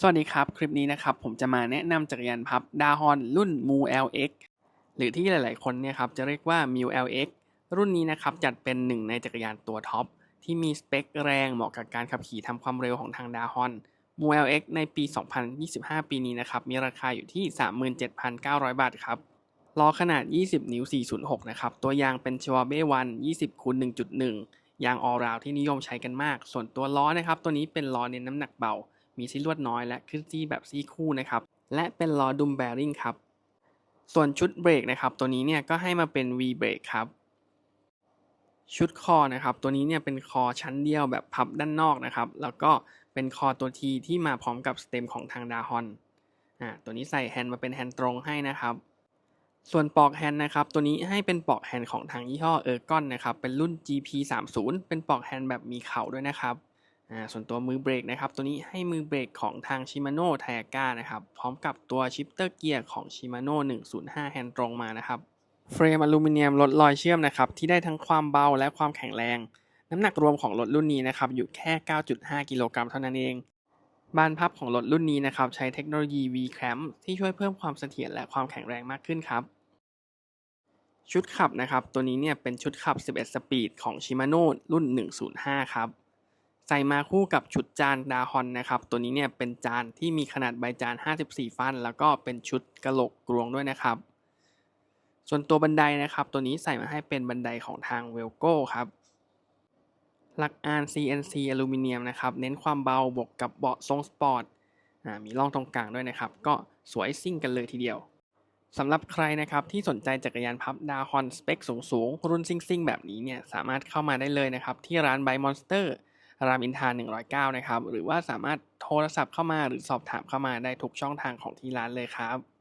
สวัสดีครับ คลิปนี้นะครับผมจะมาแนะนำจักรยานพับดาฮอนรุ่น m u LX หรือที่หลาย ๆ คนเนี่ยครับจะเรียกว่า m u LX รุ่นนี้นะครับจัดเป็นหนึ่งในจักรยานตัวท็อป ที่มีสเปคแรงเหมาะกับการขับขี่ทำความเร็วของทางดาฮอน m u LX ในปี 2025 ปีนี้นะครับมีราคาอยู่ที่ 37,900 บาทครับล้อขนาด 20 นิ้ว 406 นะครับ ตัวยางเป็น c h w a b e 1 20คูณ1.1 ยางออราวที่นิยมใช้กันมาก ส่วนตัวล้อนะครับตัวนี้เป็นล้อเน้นน้ำหนักเบา มีซี่ลวดน้อยและขึ้นซี่แบบซี่คู่นะครับ และเป็นล้อดุมแบริ่งครับ ส่วนชุดเบรกนะครับ ตัวนี้เนี่ยก็ให้มาเป็น V เบรกครับ ชุดคอนะครับ ตัวนี้เนี่ยเป็นคอชั้นเดียวแบบพับด้านนอกนะครับ แล้วก็เป็นคอตัวทีที่มาพร้อมกับสเต็มของทางดาฮอนอ่าตัวนี้ใส่แฮนด์มาเป็นแฮนด์ตรงให้นะครับ ส่วนปลอกแฮนด์นะครับ ตัวนี้ให้เป็นปลอกแฮนด์ของทางยี่ห้อเออร์กอนนะครับ เป็นรุ่น GP 3 0เป็นปลอกแฮนด์แบบมีเข่าด้วยนะครับ อ่าส่วนตัวมือเบรกนะครับ ตัวนี้ให้มือเบรกของทาง Shimano t a y a g a นะครับ พร้อมกับตัวชิปเตอร์เกียร์ของ Shimano 105 แฮนด์ตรงมานะครับ เฟรมอลูมิเนียมลดรอยเชื่อมนะครับ ที่ได้ทั้งความเบาและความแข็งแรง น้ำหนักรวมของรถรุ่นนี้นะครับ อยู่แค่ 9.5 กิโลกรัมเท่านั้นเอง บานพับของรถรุ่นนี้นะครับ ใช้เทคโนโลยี V-Clamp ที่ช่วยเพิ่มความเสถียรและความแข็งแรงมากขึ้นครับชุดขับนะครับ ตัวนี้เนี่ยเป็นชุดขับ 11 สปีดของ Shimano รุ่น 105 ครับ ใส่มาคู่กับชุดจานดาฮอนนะครับ ตัวนี้เนี่ยเป็นจานที่มีขนาดใบจาน 54 ฟัน แล้วก็เป็นชุดกระโหลกกรวงด้วยนะครับ ส่วนตัวบันไดนะครับ ตัวนี้ใส่มาให้เป็นบันไดของทางเวลโก้ครับหลักอาน CNC อลูมิเนียมนะครับ เน้นความเบาบวกกับเบาะทรงสปอร์ตอ่ามีร่องตรงกลางด้วยนะครับ ก็สวยซิ่งกันเลยทีเดียวสำหรับใครนะครับที่สนใจจักรยานพับดาฮอนสเปคสูงๆ รุ่นซิ่งๆ แบบนี้เนี่ยสามารถเข้ามาได้เลยนะครับ ที่ร้านไบมอนสเตอร์ รามอินทรา109 นะครับ หรือว่าสามารถโทรศัพท์เข้ามาหรือสอบถามเข้ามาได้ทุกช่องทางของที่ร้านเลยครับ